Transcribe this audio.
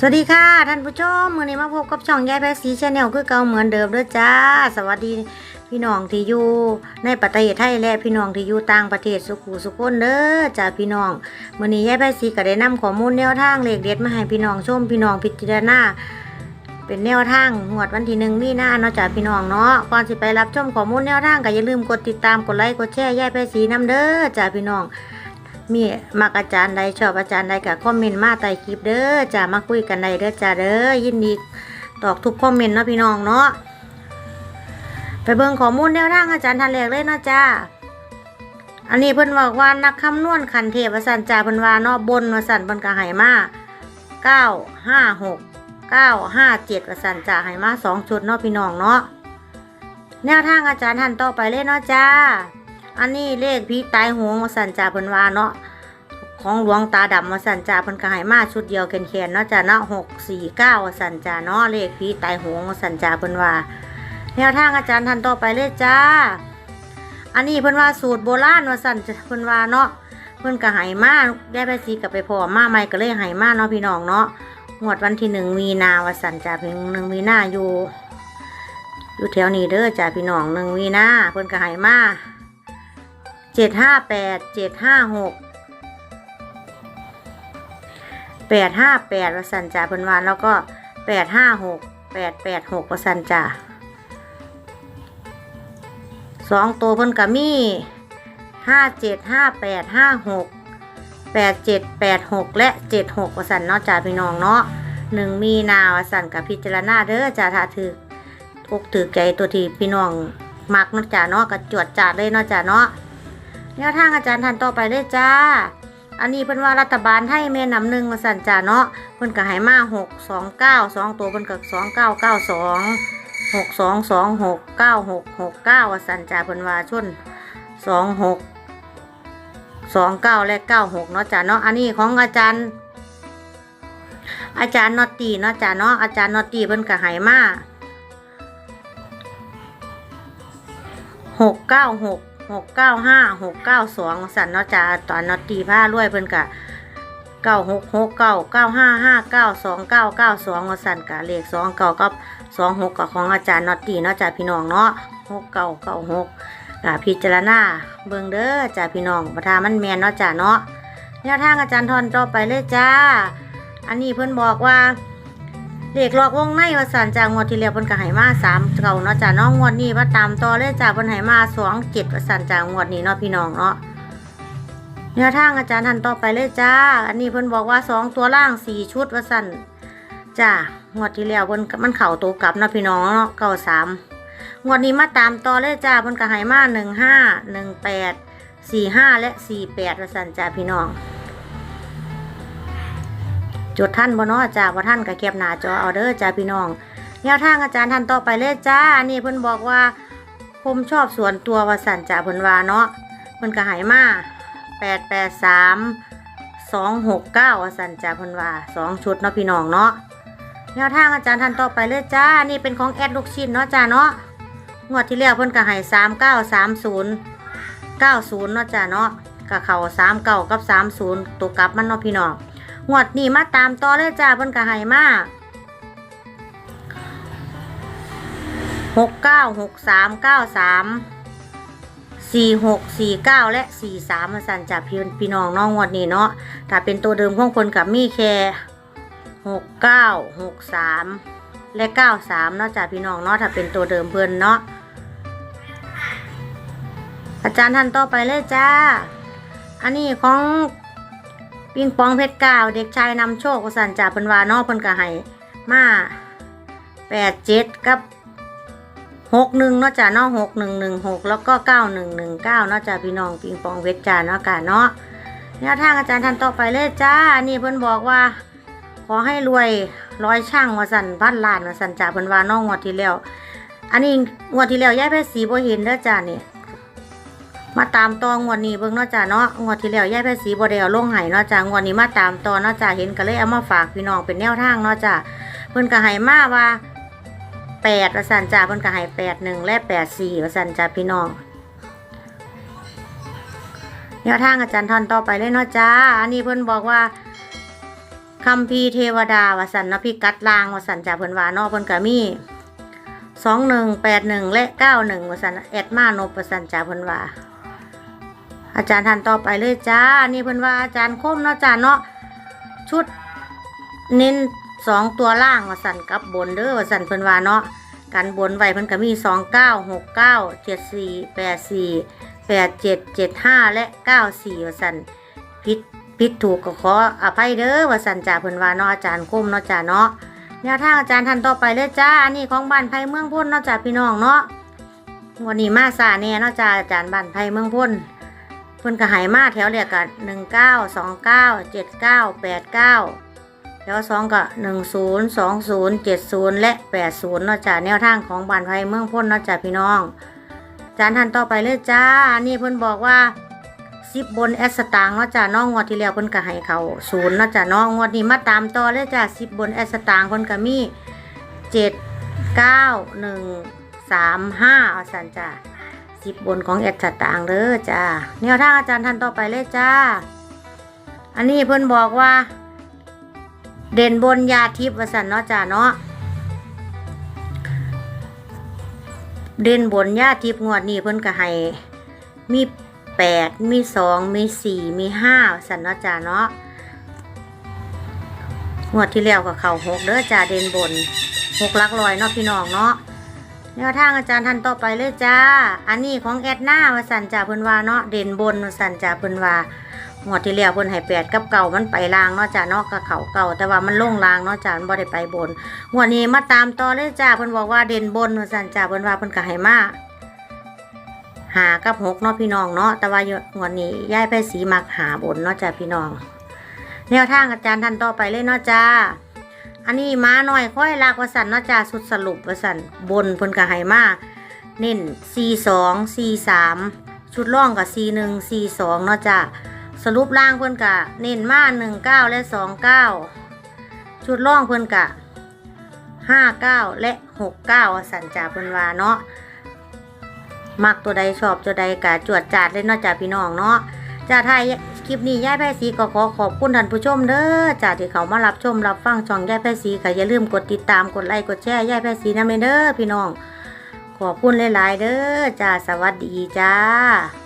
สวัสดีค่ะท่านผู้ชมมื่อนี้มาพบกับช่องยายแพสีชาแนลคือเก่าเหมือนเดิมด้อจ้า สวัสดีพี่น้องที่อยู่ในประเทศไทยและพี่น้องที่อยู่ต่างประเทศสุขุสุขคนเด้อจ้าพี่น้องมื่อนี้ยายแพสีก็ได้นำข้อมูลแนวทางเลขเด็ดมาให้พี่น้องชมพี่น้องพิจารณาเป็นแนวทางงวดวันที่หนึ่งมีนาเนาะจ้าพี่น้องเนาะก่อนสิไปรับชมข้อมูลแนวทางก็อย่าลืมกดติดตามกดไลค์กดแชร์ยายแพสีน้ำเด้อจ้าพี่น้อง มีมักอาจารย์ใดชอบอาจารย์ใดก็คอมเมนต์มาใต้คลิปเด้อจะมาคุยกันได้เด้อจ้าเด้อยินดีตอบทุกคอมเมนต์เนาะพี่น้องเนาะไปเบิ่งข้อมูลแนวทางอาจารย์ทันแรกเลยเนาะจ้าอันนี้เพิ่นบอกว่านักคำนวณคันเทพวสันจ่าเพิ่นว่าเนาะบนวสันเพิ่นก็ให้มาเก้าห้าหกเก้าห้าเจ็ดวสันจ่าให้มาสองชุดเนาะพี่น้องเนาะแนวทางอาจารย์ทันต่อไปเลยเนาะจ้า อันนี้เลขผีตายโหงมาสั่นจ่าเพิ่นว่าเนาะของหลวงตาดำมาสั่นจ่าเพิ่นก็ให้มาชุดเดียวแขนๆเนาะจ้าเนาะหกสี่เก้าสั่นจ่าเนาะเลขผีตายโหงมาสั่นจ่าเพิ่นว่าแนวทางอาจารย์ทันต่อไปเลยจ้า อันนี้เพิ่นว่าสูตรโบราณว่าสั่นจ้ะเพิ่นว่าเนาะเพิ่นก็ให้มาได้ไปสีกับไปพอมาใหม่ก็เลยให้มาเนาะพี่น้องเนาะงวดวันที่หนึ่งมีนาวสั่นจ่าเพียงหนึ่งมีนาอยู่อยู่แถวนี้เด้อจ้าพี่น้องหนึ่งมีนาเพิ่นก็ให้มา เจ็ดห้าแปดเจ็ดห้าหกแปดห้าแปดวสันจ่าเพิ่นวานแล้วก็แปดห้าหกแปดแปดหกวสันจ่าสองตัวเพิ่นก็มีห้าเจ็ดห้าแปดห้าหกแปดเจ็ดแปดหกและเจ็ดหกวสันเนาะจ่าพี่น้องเนาะหนึ่งมีนาวสันกับพิจารณาเด้อจ่าถ้าถืออกถือใจตัวที่พี่น้องมักเนาะจ่าเนาะกระจวดจ่าเลยเนาะจ่าเนาะ แนวทางอาจารย์ทันต่อไปเลยจ้า อันนี้เพิ่นว่ารัฐบาลไทยแม่นำหนึ่งมาสั่นจ้าเนาะเพิ่นก็ให้มาหกสองเก้าสองตัวเพิ่นก็สองเก้าเก้าสองหกสองสองหกเก้าหกหกเก้าว่าสั่นจ้าเพิ่นว่าชนสองหกสองเก้าและเก้าหกเนาะจ้าเนาะอันนี้ของอาจารย์ อาจารย์นอตตีเนาะจ้าเนาะอาจารย์นอตตีเพิ่นก็ให้มาหกเก้าหก หกเก้าห้าหกเก้าสองสันนาะจ้าตอนนอตีผ้ารวยเพิ่นกะเก้าหกหกเก้าเก้าห้าห้าเก้าสองเก้าเก้าสองสันกะเลขสองเก้ากับสองหกกับของอาจารย์นอตีนาะจ้าพี่น้องเนาะหกเก้าเก้าหกกะพิจารณาเบิ่งเด้อจ้าพี่น้องประธานมันแมนเนาะจ้าเนาะแนวทางอาจารย์ทอนต่อไปเลยจ้า อันนี้เพิ่อนบอกว่า เด็กหลอกวงในว่าสันจากงวดที่แล้วเพิ่นก็ให้มาสามเก่าเนาะจ้าน้องงวดนี้ว่าตามต่อเลยจ้าเพิ่นให้มาสองเจ็ดว่าสันจากงวดนี้เนาะพี่น้องเนาะแนวทางอาจารย์ทันต่อไปเลยจ้า อันนี้เพิ่นบอกว่าสองตัวล่างสี่ชุดว่าสันจ้างวดที่แล้วเพิ่นมันเข่าตัวกลับเนาะพี่น้องเนาะเก้าสามงวดนี้มาตามต่อเลยจ้าเพิ่นก็ให้มาหนึ่งห้าหนึ่งแปดสี่ห้าและสี่แปดว่าสันจ้าพี่น้อง จดท่านบ่เนาะจ้าว่าท่านก็เก็บหน้าจอเอาเด้อจ้าพี่น้องแนวทางอาจารย์ท่านต่อไปเลยจ้าอันนี้เพิ่นบอกว่า ผมชอบส่วนตัววสันจ้าเพิ่นว่าเนาะเพิ่นก็หายมาแปดแปดสามสองหกเก้าวสันจ้าเพิ่นว่าสองชุดเนาะพี่น้องเนาะแนวทางอาจารย์ท่านต่อไปเลยจ้าอันนี่เป็นของแอดลูกชิ้นเนาะจ้าเนาะงวดที่แล้วเพิ่นก็หายสามเก้าสามศูนย์เก้าศูนย์เนาะจ้าเนาะกับเขาสามเก้ากับสามศูนย์ตัวกลับมันเนาะพี่น้อง งวดนี้มาตามต่อเลยจ้าเพิ่นก็ให้มาหกเก้าหกสามเก้าสามสี่หกสี่เก้าและสี่สามมาสั่นจากพี่พี่น้องน้องงวดนี้เนาะถ้าเป็นตัวเดิมของคนกับมีแค่หกเก้าหกสามและเก้าสามเนาะจากพี่น้องเนาะถ้าเป็นตัวเดิมเพิ่นเนาะอาจารย์ท่านต่อไปเลยจ้า อันนี้ของ ปิงปองเพชรกาวเด็กชายนำโชคสันจ่าเพิ่นว่าเนาะเพิ่นก็ให้มาแปดเจ็ดกับหกหนึ่งเนาะจ้าเนาะหกหนึ่งหนึ่งหกแล้วก็เก้าหนึ่งหนึ่งเก้าเนาะจ้าพี่น้องปิงปองเพชรจ้าเนาะกาเนาะแนวทางอาจารย์ท่านต่อไปเลยจ้านนี้เพิ่นบอกว่า ขอให้รวยร้อยช่างว่าสันพันล้านว่าสันจ่าเพิ่นว่าเน้องงวดที่แล้ว อันนี้งวดที่แล้วย้ายไปสีบ่เห็นเด้อจ้าเนี่ย มาตามต่องวดนี้เบิ่งเนาะจ้าเนาะงวดที่แล้วยายแพทย์สีบ่ได้เอาลงให้เนาะจ้างวดนี้มาตามต่อเนาะจ้าเห็นก็เลยเอามาฝากพี่น้องเป็นแนวทางเนาะจ้าเพิ่นก็ให้มาว่าแปดว่าซั่นจ้าเพิ่นก็ให้แปดหนึ่งและแปดสี่ว่าซั่นจ้าพี่น้องแนวทางอาจารย์ทอนต่อไปเลยเนาะจ้า อันนี้เพิ่นบอกว่าคัมภีร์เทวดาวสันนาะพิกัดลางวสันจ่าเพิ่นว่าเนาะเพิ่นก็มีสองหนึ่งแปดหนึ่งและเก้าหนึ่งวสันแอดมาโนบวสันจ่าเพิ่นว่า อาจารย์ท่านต่อไปเลยจ้า นี่เพิ่นว่าอาจารย์คมเนาะจ้าเนาะชุดเน้นสองตัวล่างวสันกับบนเด้อวสันเพิ่นว่าเนาะกันบนไว้เพิ่นก็มีสองเก้าหกเก้าเจ็ดสี่แปดสี่แปดเจ็ดเจ็ดห้าและเก้าสี่วสันพิษพิษถูกก็ขออภัยเด้อวสันจ่าเพิ่นว่าเนาะอาจารย์คมเนาะจ้าเนาะแนวทางอาจารย์ท่านต่อไปเลยจ้าอันนี้ของบ้านไผ่เมืองพ้นเนาะจ้าพี่น้องเนาะวันนี้มาซาแน่เนาะจ้าอาจารย์บ้านไผ่เมืองพ้น เพิ่นก็หายมาแถวเรียกกันหนึ่งเก้าสองเก้าเจ็ดเก้าแปดเก้าแถวสองก็หนึ่งศูนย์สองศูนย์เจ็ดศูนย์และแปดศูนย์นอกจากแนวทางของบานไทยเมืองพ้นนอกจากพี่น้อง จานทันต่อไปเลยจ้า อันนี้เพิ่นบอกว่าสิบบนแอสตางค์เนาะจ้าน้องงวดที่แล้วเพิ่นก็ให้เขาศูนย์เนาะจ้าน้องงวดนี้มาตามต่อเลยจ้าสิบบนแอสตางค์เพิ่นก็มีเจ็ดเก้าหนึ่งสามห้าอาสันจ้า สิบบนของแอดสตางเด้อจ้าแนวทางอาจารย์ท่านต่อไปเลยจ้า อันนี้เพิ่นบอกว่า เด่นบนยาทิพย์วสันเนาะจ้าเนาะเด่นบนยาทิพย์งวดนี้เพิ่นก็ให้มีแปดมีสองมีสี่มีห้าสันเนาะจ้าเนาะงวดที่แล้วก็เข่าหกเด้อจ้าเด่นบนหกลักลอยเนาะพี่น้องเนาะ แนวทางอาจารย์ท่านต่อไปเลยจ้า อันนี้ของแอดหน้าวสันจ่าเพิ่นว่าเนาะเด่นบนวสันจ่าเพิ่นว่าหมดที่แล้วเพิ่นให้แปดกับเก่ามันไปลางเนาะจ้าเนาะกับเขาเก่าแต่ว่ามันลงลางเนาะจ้ามันบ่ได้ไปบนงวนี้มาตามต่อเลยจ้าเพิ่นบอกว่าเด่นบนวสันจ่าเพิ่นว่าเพิ่นก็ให้มาหากับหกเนาะพี่น้องเนาะแต่ว่างวนี้ย้ายไปสีมักหาบนเนาะจ้าพี่น้อง แนวทางอาจารย์ท่านต่อไปเลยเนาะจ้า อันนี้มาหน่อยค่อยลากวสันเนาะจ้าสุดสรุปวสันบนเพิ่นก็ให้มาเน้น4 2 4 3ชุดล่องกับ4 1 4 2เนาะจ้าสรุปล่างเพิ่นก็เน้นมา1 9และ2 9ชุดล่องเพิ่นก็5 9และ6 9วสันจ้าเพิ่นว่าเนาะมักตัวใดชอบตัวใดกะจวดจาดเลยเนาะจ้าพี่น้องเนาะ จ้าไทยคลิปนี้ย่ายแพรสีก็ขอขอบคุณท่านผู้ชมเด้อจ่าที่เขามารับชมรับฟังช่องย่ายแพรสีค่ะอย่าลืมกดติดตามกดไลค์กดแชร์ย่ายแพรสีนะเมเด้อพี่น้อง ขอบคุณหลาย ๆ เด้อจ้าสวัสดีจ้า